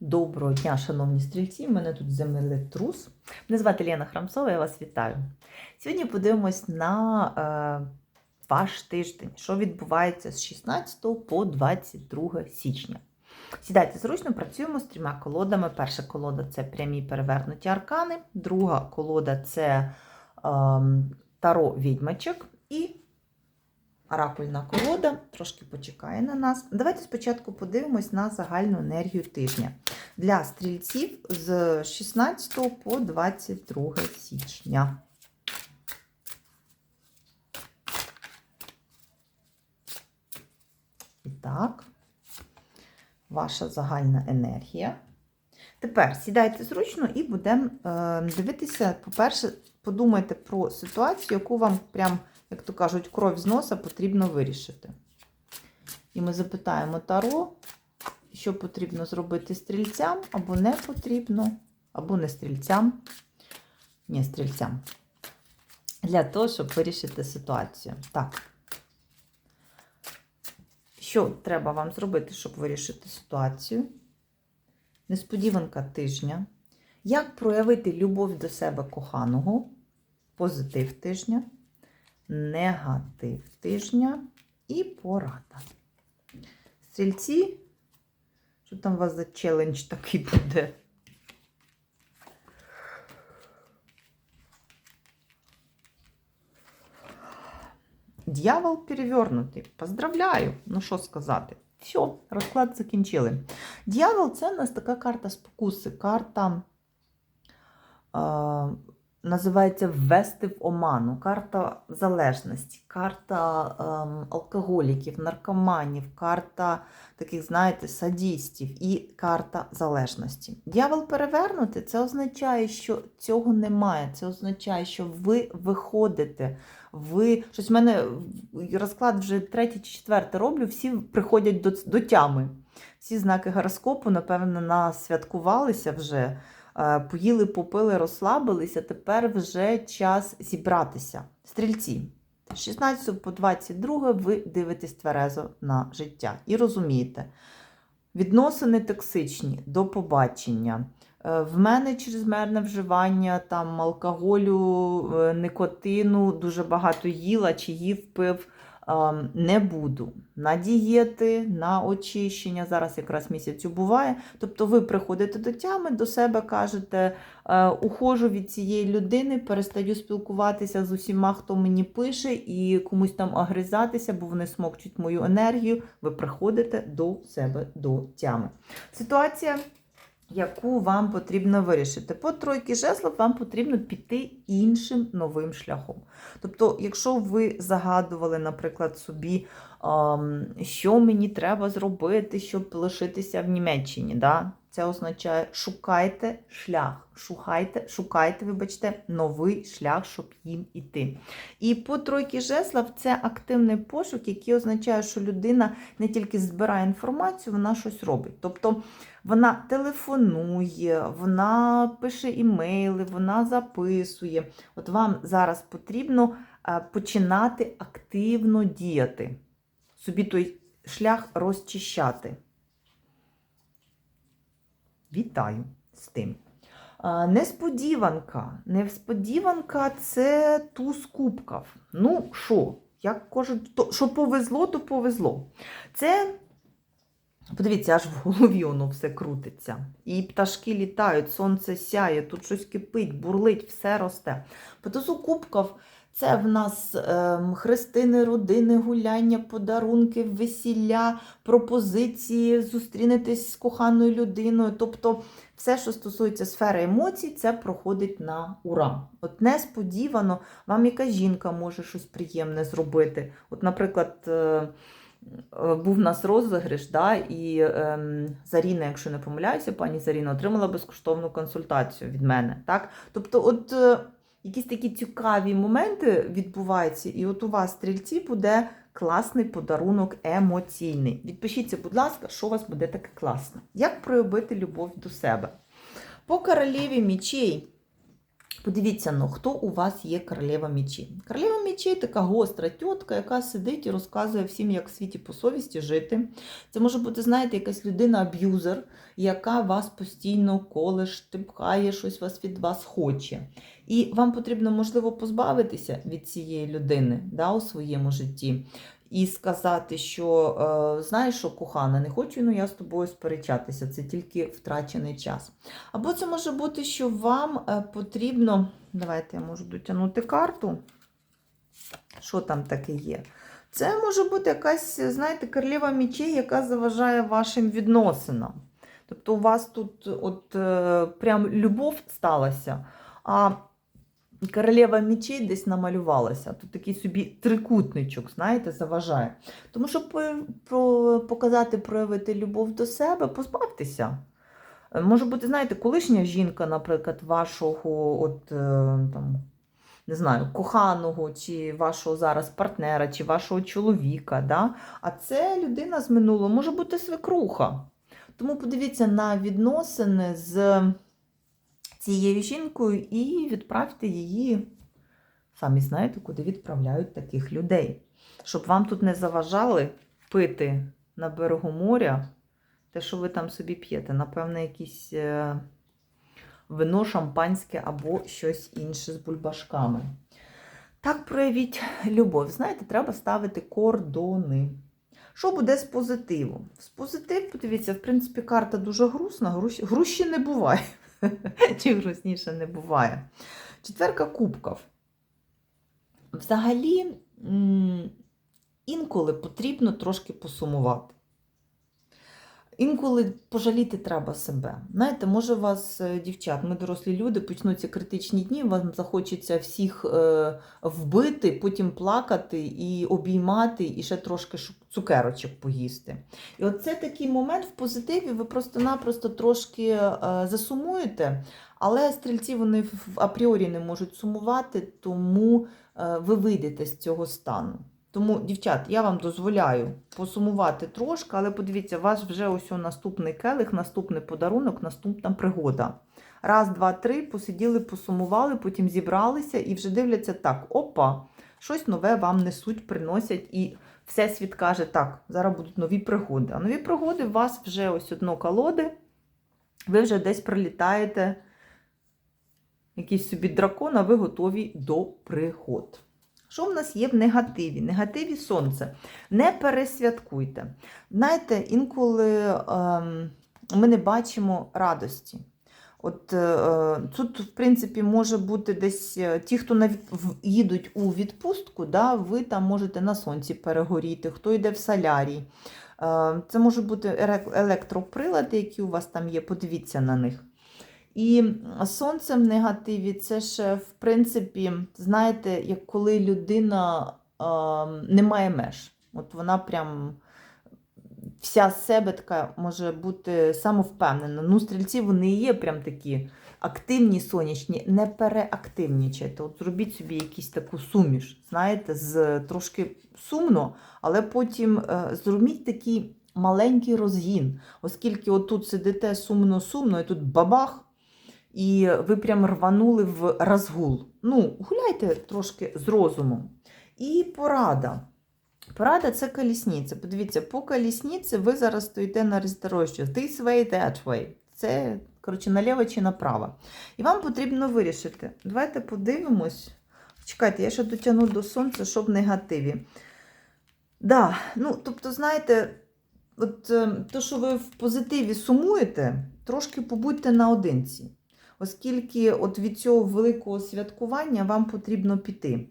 Доброго дня, шановні стрільці! Мене тут землетрус. Мене звати Лена Храмцова, я вас вітаю. Сьогодні подивимось на е, ваш тиждень, що відбувається з 16 по 22 січня. Сідайте зручно, працюємо з трьома колодами. Перша колода це прямі перевернуті аркани, друга колода це е, таро відьмачок і оракульна колода. Трошки почекає на нас. Давайте спочатку подивимось на загальну енергію тижня для стрільців з 16 по 22 січня. І так, ваша загальна енергія. Тепер сідайте зручно і будемо е, дивитися, по-перше, подумайте про ситуацію, яку вам прям, як то кажуть, кров з носа потрібно вирішити. І ми запитаємо Таро, що потрібно зробити стрільцям, або не потрібно, або не стрільцям, ні, стрільцям. Для того, щоб вирішити ситуацію. Так. Що треба вам зробити, щоб вирішити ситуацію? Несподіванка тижня. Як проявити любов до себе коханого? Позитив тижня, негатив тижня і порада. Стрільці, що там у вас за челендж такий буде? Дьявол перевернутий. Поздравляю! Ну що сказати? Все, розклад закінчили. Дьявол це у нас така карта спокуси, карта називається ввести в оману, карта залежності, карта е, алкоголіків, наркоманів, карта таких, знаєте, садістів і карта залежності. Дьявол перевернути це означає, що цього немає. Це означає, що ви виходите. Ви щось в мене розклад вже третій чи четвертий роблю, всі приходять до, до тями. Всі знаки гороскопу, напевно, насвяткувалися вже, поїли, попили, розслабилися. Тепер вже час зібратися. Стрільці. З 16 по 22 ви дивитесь тверезо на життя і розумієте, відносини токсичні до побачення. Е, В мене чрезмерне вживання там алкоголю, е, никотину, дуже багато їла чи їв пив. Ем, Не буду на дієти, на очищення. Зараз якраз місяцю буває. Тобто ви приходите до тями, до себе кажете, е, ухожу від цієї людини, перестаю спілкуватися з усіма, хто мені пише, і комусь там агризатися, бо вони смокчуть мою енергію. Ви приходите до себе до тями. Ситуація яку вам потрібно вирішити. По тройки жезлів вам потрібно піти іншим новим шляхом. Тобто, якщо ви загадували, наприклад, собі, що мені треба зробити, щоб лишитися в Німеччині, да? Це означає шукайте шлях, шукайте, шукайте, вибачте, новий шлях, щоб їм іти. І по тройки жезлов це активний пошук, який означає, що людина не тільки збирає інформацію, вона щось робить. Тобто вона телефонує, вона пише імейли, вона записує. От вам зараз потрібно е, починати активно діяти, собі той шлях розчищати. Вітаю з тим. Несподіванка. Несподіванка це туз кубків. Ну, що? Як кажуть, що повезло, то повезло. Це Подивіться, аж в голові воно все крутиться. І пташки літають, сонце сяє, тут щось кипить, бурлить, все росте. По тузу кубків це в нас ем, хрестини, родини, гуляння, подарунки, весілля, пропозиції, зустрінетесь з коханою людиною. Тобто все, що стосується сфери емоцій, це проходить на ура. От несподівано вам яка жінка може щось приємне зробити. От, наприклад. е, Е, був в нас розіграш, да, і ем, Заріна, якщо не помиляюся, пані Заріна отримала безкоштовну консультацію від мене. Так? Тобто, от е, якісь такі цікаві моменти відбуваються, і от у вас, стрільці, буде класний подарунок емоційний. Відпишіться, будь ласка, що у вас буде таке класне. Як проявити любов до себе? По королеві мічей. Подивіться, ну, хто у вас є королева мечей. Королева мечей така гостра тітка, яка сидить і розказує всім, як в світі по совісті жити. Це може бути, знаєте, якась людина-аб'юзер, яка вас постійно коле, штипкає, щось вас від вас хоче. І вам потрібно, можливо, позбавитися від цієї людини да, у своєму житті. І сказати, що е, знаєш, що кохана, не хочу ну, я з тобою сперечатися, це тільки втрачений час. Або це може бути, що вам е, потрібно. Давайте я можу дотягнути карту. Що там таке є? Це може бути якась, знаєте, королева мечей, яка заважає вашим відносинам. Тобто у вас тут от е, прям любов сталася, а королева мечей десь намалювалася. Тут такий собі трикутничок, знаєте, заважає. Тому щоб показати, проявити любов до себе, позбавтеся. Е, Може бути, знаєте, колишня жінка, наприклад, вашого от, е, там, не знаю, коханого, чи вашого зараз партнера, чи вашого чоловіка. Да? А це людина з минулого, може бути свекруха. Тому подивіться на відносини з цією жінкою і відправте її, самі знаєте, куди відправляють таких людей. Щоб вам тут не заважали пити на берегу моря те, що ви там собі п'єте. Напевно, якісь е, вино, шампанське або щось інше з бульбашками. Так проявіть любов. Знаєте, треба ставити кордони. Що буде з позитиву? З позитив, подивіться, в принципі, карта дуже грустна, грущі не буває. Чи грустніше не буває. Четверка кубків. Взагалі, інколи потрібно трошки посумувати. Інколи пожаліти треба себе. Знаєте, може вас, е, дівчат, ми дорослі люди, почнуться критичні дні, вам захочеться всіх е, вбити, потім плакати і обіймати, і ще трошки цукерочок поїсти. І оце такий момент в позитиві, ви просто-напросто трошки е, засумуєте, але стрільці вони в- апріорі не можуть сумувати, тому ви вийдете з цього стану. Тому, дівчат, я вам дозволяю посумувати трошки, але подивіться, у вас вже ось наступний келих, наступний подарунок, наступна пригода. Раз, два, три, посиділи, посумували, потім зібралися і вже дивляться так: опа, щось нове вам несуть, приносять, і Всесвіт каже, так, зараз будуть нові пригоди. А нові пригоди у вас вже ось одно колоди, ви вже десь прилітаєте, якийсь собі дракон, а ви готові до пригод. Що в нас є в негативі? Негативі сонце. Не пересвяткуйте. Знаєте, інколи ем, ми не бачимо радості. От е, тут, в принципі, може бути десь е, ті, хто в- їдуть у відпустку, да, ви там можете на сонці перегоріти, хто йде в солярій. Е, це можуть бути електроприлади, які у вас там є, подивіться на них. І сонце в негативі це ще, в принципі, знаєте, як коли людина е, не має меж. От вона прям вся себе така може бути самовпевнена. Ну, стрільці вони є прям такі активні, сонячні, не переактивнічайте. От зробіть собі якусь таку суміш, знаєте, з трошки сумно, але потім е, зробіть такий маленький розгін, оскільки отут сидите сумно-сумно, і тут бабах. І ви прям рванули в розгул. Ну, гуляйте трошки з розумом. І порада. Порада це колісниця. Подивіться, по колісниці ви зараз стоїте на роздорожжі. This way, that way. Це, коротше, наліво чи направо. І вам потрібно вирішити. Давайте подивимось. Чекайте, я ще дотягну до сонця, щоб негативі. Да, ну, тобто, знаєте, от е, то, що ви в позитиві сумуєте, трошки побудьте наодинці. Оскільки от від цього великого святкування вам потрібно піти.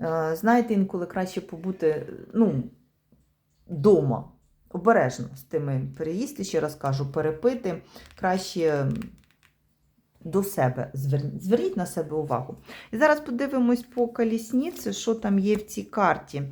Е, Знаєте, інколи краще побути ну, вдома, обережно з тими переїсти, ще раз кажу, перепити. Краще до себе зверніть, на себе увагу. І зараз подивимось по колісниці, що там є в цій карті.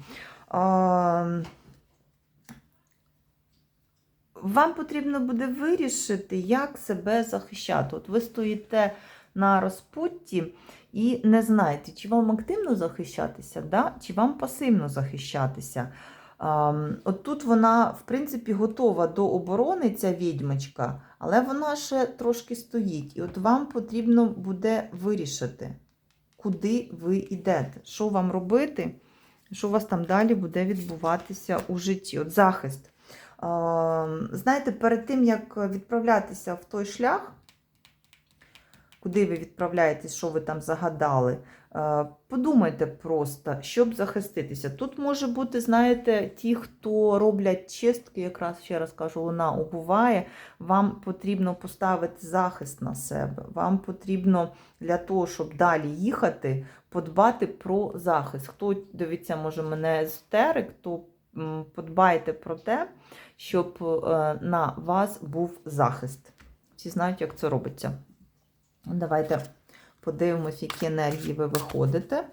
Вам потрібно буде вирішити, як себе захищати. От ви стоїте на розпутті і не знаєте, чи вам активно захищатися, да? чи вам пасивно захищатися. От тут вона, в принципі, готова до оборони, ця відьмочка, але вона ще трошки стоїть. І от вам потрібно буде вирішити, куди ви йдете, що вам робити, що у вас там далі буде відбуватися у житті. От захист. Знаєте, перед тим, як відправлятися в той шлях, куди ви відправляєтесь, що ви там загадали, подумайте просто, щоб захиститися. Тут може бути, знаєте, ті, хто роблять чистки, якраз ще раз кажу, вона убуває, вам потрібно поставити захист на себе. Вам потрібно для того, щоб далі їхати, подбати про захист. Хто дивиться, може, мене езотерик, то подбайте про те, щоб е, на вас був захист. Всі знають, як це робиться. Давайте подивимось, які енергії ви виходите.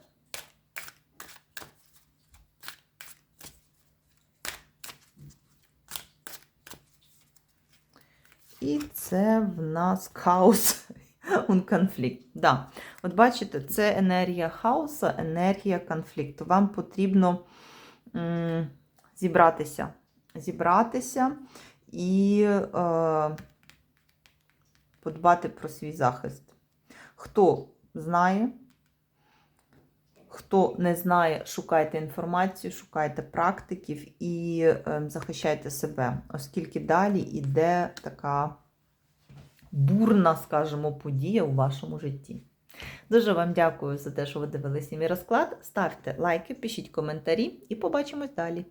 І це в нас хаос конфлікт. Да. От бачите, це енергія хаосу, енергія конфлікту. Вам потрібно зібратися. Зібратися і е, подбати про свій захист. Хто знає, хто не знає, шукайте інформацію, шукайте практиків і е, захищайте себе, оскільки далі йде така бурна, скажімо, подія у вашому житті. Дуже вам дякую за те, що ви дивилися мій розклад. Ставте лайки, пишіть коментарі і побачимось далі.